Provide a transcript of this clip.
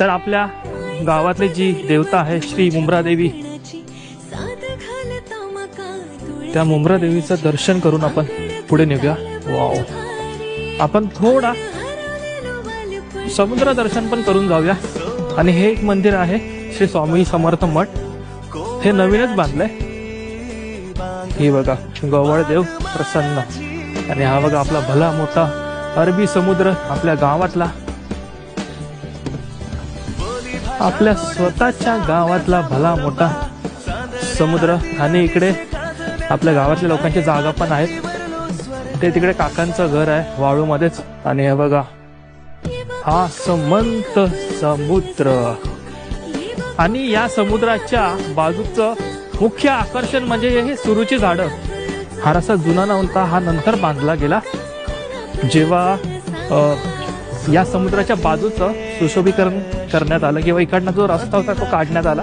तर आपल्या गावातली जी देवता आहे श्री मुंब्रादेवी त्या मुंब्रा देवीचं दर्शन करून आपण पुढे निघूया. वाव. आपण थोडा समुद्र दर्शन पण करून जाऊया. आणि हे एक मंदिर आहे श्री स्वामी समर्थ मठ. हे नवीनच बांधलंय. हे बघा गोवळ देव प्रसन्न. आणि हा बघा आपला भला मोठा अरबी समुद्र आपल्या गावातला. आपल्या स्वतःच्या गावातला भला मोठा समुद्र आणि इकडे आपल्या गावातल्या लोकांची जागा पण आहेत. ते तिकडे काकांचं घर आहे वाळूमध्येच. आणि हे बघा हा समंत समुद्र. आणि या समुद्राच्या बाजूचं मुख्य आकर्षण म्हणजे हे सुरूची झाडं. हा रस्ता जुना नव्हता हा नंतर बांधला गेला. जेव्हा या समुद्राच्या बाजूचं सुशोभीकरण करण्यात आलं किंवा इकडनं जो रस्ता होता तो काढण्यात आला.